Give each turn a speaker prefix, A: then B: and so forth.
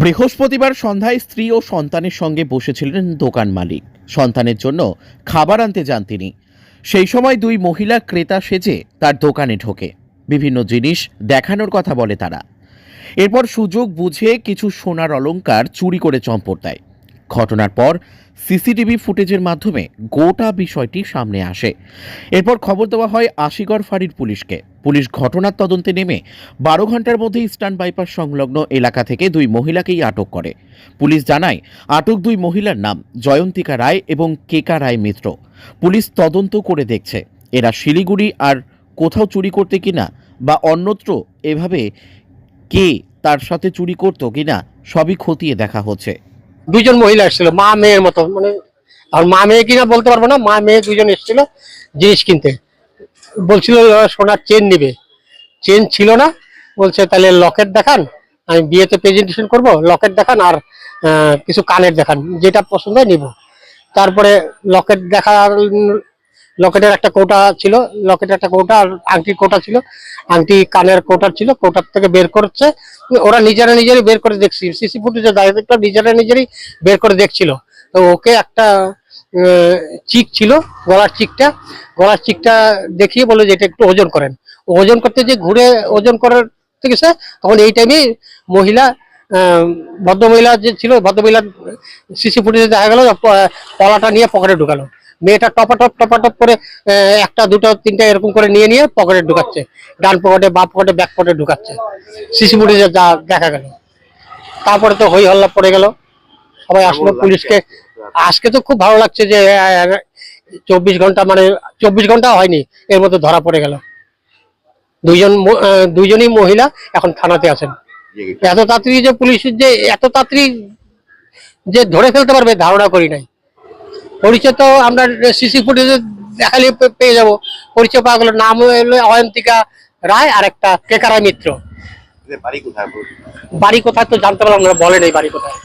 A: বৃহস্পতিবার সন্ধ্যায় স্ত্রী ও সন্তানের সঙ্গে বসেছিলেন দোকান মালিক। সন্তানের জন্য খাবার আনতে যান তিনি। সেই সময় দুই মহিলা ক্রেতা সেজে তার দোকানে ঢোকে। বিভিন্ন জিনিস দেখানোর কথা বলে তারা। এরপর সুযোগ বুঝে কিছু সোনার অলঙ্কার চুরি করে চম্পট দেয়। ঘটনার পর সিসিটিভি ফুটেজের মাধ্যমে গোটা বিষয়টি সামনে আসে। এরপর খবর দেওয়া হয় আশিগড় ফাঁড়ির পুলিশকে। পুলিশ ঘটনার তদন্তে নেমে বারো ঘণ্টার মধ্যে ইস্টার্ন বাইপাস সংলগ্ন এলাকা থেকে দুই মহিলাকেই আটক করে। পুলিশ জানায়, আটক দুই মহিলার নাম জয়ন্তিকা রায় এবং কেকা রায় মিত্র। পুলিশ তদন্ত করে দেখছে, এরা শিলিগুড়ি আর কোথাও চুরি করতে কিনা বা অন্যত্র এভাবে কে তার সাথে চুরি করতো কিনা সবই খতিয়ে দেখা হচ্ছে।
B: দুইজন মহিলা এসেছিল, মা মেয়ের মতো মানে আর মা মেয়ে কিনা বলতে পারব না, মা মেয়ে দুজন এসেছিল জিনিস কিনতে। বলছিল সোনার চেন নিবে। চেন ছিল না, বলছে, তাহলে লকেট দেখান, আমি বিয়েতে প্রেজেন্টেশন করব লকেট দেখান আর কিছু কানের দেখান, যেটা পছন্দ হয় নিব। তারপরে লকেট দেখার লকেটের একটা কোটা ছিল, লকেটের একটা কোটা আর আংটির কোটা ছিল। আংটি কানের কোটার ছিল, কোটার থেকে বের করছে। ওরা নিজেরা নিজেরই বের করে দেখছি। সিসি ফুটেজে দাঁড়িয়ে দেখলাম, নিজেরা নিজেরই বের করে দেখছিল। তো ওকে একটা চিক ছিল, গলার চিকটা। গলার চিকটা দেখিয়ে বলল যে এটা একটু ওজন করেন। ওজন করতে যে ঘুরে ওজন করার গেছে তখন এই টাইমে মহিলা ভদ্রমহিলা যে ছিল ভদ্রমহিলা সিসি ফুটেজে দেখা গেল পলাটা নিয়ে পকেটে ঢুকালো। মেয়েটা টপাটপ টপাটপ করে একটা দুটো তিনটা এরকম করে নিয়ে নিয়ে পকেটে ঢুকাচ্ছে। ডান পকেটে বা পকেটে ব্যাক পকেটে ঢুকাচ্ছে। সিসি ফুটেজে যা দেখা গেল। তারপরে তো হই হল্লা পড়ে গেল। সবাই আসলো পুলিশকে। আজকে তো খুব ভালো লাগছে যে চব্বিশ ঘণ্টা মানে চব্বিশ ঘণ্টা হয়নি এর মধ্যে ধরা পড়ে গেল। দুইজন দুইজনই মহিলা এখন থানাতে আছেন। এত তাড়াতাড়ি যে পুলিশের যে এত তাড়াতাড়ি যে ধরে ফেলতে পারবে ধারণা করি নাই। পরিচয় তো আমরা সিসি ফুটেজে দেখালে পেয়ে যাব। পরিচয় পাওয়া গেল নাম হলো অয়ন্তিকা রায় আর একটা কেকারা মিত্র।
C: বাড়ি কোথায়
B: বাড়ি কোথায় তো জানতে পারলাম না বলে নেই বাড়ি কোথায়।